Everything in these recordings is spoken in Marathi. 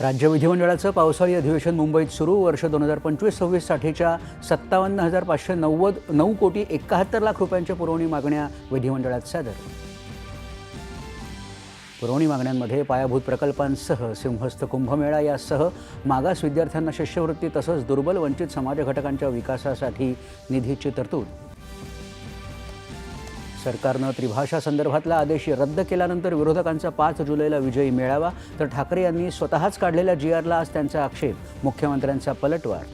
राज्य विधिमंडळाचं पावसाळी अधिवेशन मुंबईत सुरू. वर्ष दोन हजार पंचवीस सव्वीससाठीच्या सत्तावन्न हजार पाचशे नव्वद नऊ कोटी एकाहत्तर लाख रुपयांच्या पुरवणी मागण्या विधिमंडळात सादर. पुरवणी मागण्यांमध्ये पायाभूत प्रकल्पांसह सिंहस्थ कुंभमेळा यासह मागास विद्यार्थ्यांना शिष्यवृत्ती तसंच दुर्बल वंचित समाज घटकांच्या विकासासाठी निधीची तरतूद. सरकारनं त्रिभाषा संदर्भातला आदेश रद्द केल्यानंतर विरोधकांचा पाच जुलैला विजयी मेळावा. तर ठाकरे यांनी स्वतःच काढलेल्या जी आरला आज त्यांचा आक्षेप. मुख्यमंत्र्यांचा पलटवार.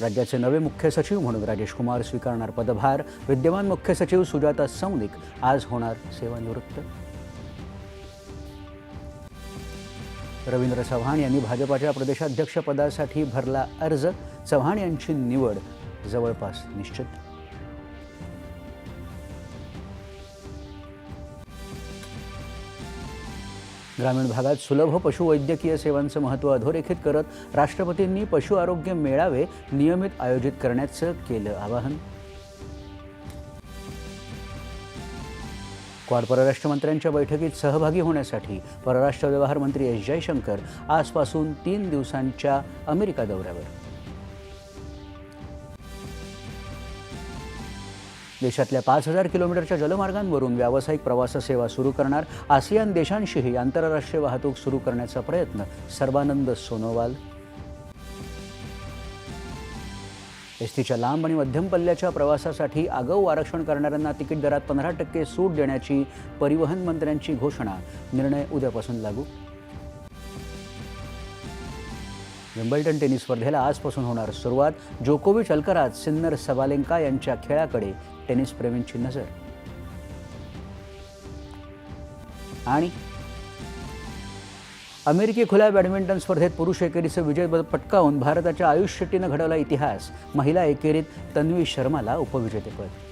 राज्याचे नवे मुख्य सचिव म्हणून राजेश कुमार स्वीकारणार पदभार. विद्यमान मुख्य सचिव सुजाता सौनिक. आज होणार सेवानिवृत्त. रवींद्र चव्हाण यांनी भाजपाच्या प्रदेशाध्यक्षपदासाठी भरला अर्ज. चव्हाण यांची निवड. जवळपास निश्चित. ग्रामीण भागात सुलभ पशुवैद्यकीय सेवांचं महत्त्व अधोरेखित करत राष्ट्रपतींनी पशु आरोग्य मेळावे नियमित आयोजित करण्याचं केलं आवाहन. क्वाड परराष्ट्र मंत्र्यांच्या बैठकीत सहभागी होण्यासाठी परराष्ट्र व्यवहार मंत्री एस जयशंकर आजपासून तीन दिवसांच्या अमेरिका दौऱ्यावर. देशातल्या पाच हजार किलोमीटरच्या जलमार्गांवरून व्यावसायिक प्रवास सेवा सुरू करणार आसियान देशांशीही आंतरराष्ट्रीय वाहतूक सुरू करण्याचा प्रयत्न. सर्बानंद सोनोवाल. एस टीच्या लांब आणि मध्यम पल्ल्याच्या प्रवासासाठी आगाऊ आरक्षण करणाऱ्यांना तिकीट दरात पंधरा टक्के सूट देण्याची परिवहन मंत्र्यांची घोषणा. निर्णय उद्यापासून लागू. विम्बल्टन टेनिस स्पर्धेला आजपासून होणार सुरुवात. जोकोविच अल्कराज सिन्नर सबालेंका यांच्या खेळाकडे टेनिस प्रेमींची नजर. आणि अमेरिकी खुल्या बॅडमिंटन स्पर्धेत पुरुष एकेरीचं विजय पटकावून भारताच्या आयुष शेट्टीनं घडवला इतिहास. महिला एकेरीत तन्वी शर्माला उपविजेतेपद.